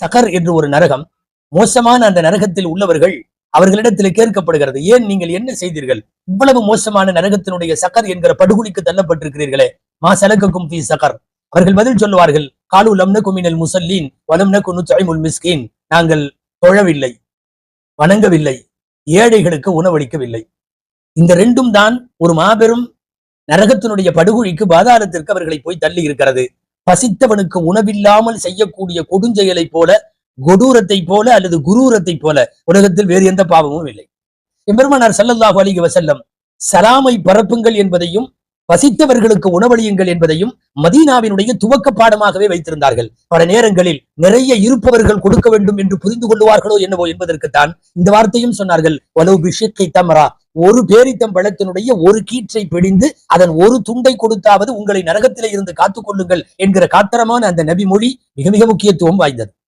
சகர் என்று ஒரு நரகம் மோசமான அந்த நரகத்தில் உள்ளவர்கள் அவர்களிடத்தில் கேட்கப்படுகிறது. ஏன் நீங்கள் என்ன செய்தீர்கள்? இவ்வளவு மோசமான நரகத்தினுடைய சக்கர் என்கிற படுகொலிக்கு தள்ளப்பட்டிருக்கிறீர்களே. மா சலக்கக்கும் ஃபீ சகர். அவர்கள் பதில் சொல்லுவார்கள் காலு லம்ன குமினல் முசல்லீன் வலம்ன குனுல் மிஸ்கீன். நாங்கள் தொழவில்லை வணங்கவில்லை ஏழைகளுக்கு உணவளிக்கவில்லை. இந்த ரெண்டும் தான் ஒரு மாபெரும் நரகத்தினுடைய படுகுழிக்கு பாதாளத்திற்கு அவர்களை போய் தள்ளி இருக்கிறது. பசித்தவனுக்கு உணவில்லாமல் செய்யக்கூடிய கொடுஞ்செயலை போல கொடூரத்தை போல அல்லது குரூரத்தை போல உலகத்தில் வேறு எந்த பாவமும் இல்லை. எம்பெருமானார் சல்லல்லாஹு அலிக வசல்லம் சலாமை பரப்புங்கள் என்பதையும் பசித்தவர்களுக்கு உணவளியுங்கள் என்பதையும் மதீனாவினுடைய துவக்க பாடமாகவே வைத்திருந்தார்கள். பல நேரங்களில் நிறைய இருப்பவர்கள் கொடுக்க வேண்டும் என்று புரிந்து கொள்வார்களோ என்னவோ என்பதற்குத்தான் இந்த வார்த்தையும் சொன்னார்கள். வலவு பிஷிக்கை தமரா. ஒரு பேரித்தம் பழத்தினுடைய ஒரு கீற்றை பிடிந்து அதன் ஒரு துண்டை கொடுத்தாவது உங்களை நரகத்திலே இருந்து காத்துக்கொள்ளுங்கள் என்கிற காத்தரமான அந்த நபி மொழி மிக மிக முக்கியத்துவம் வாய்ந்தது.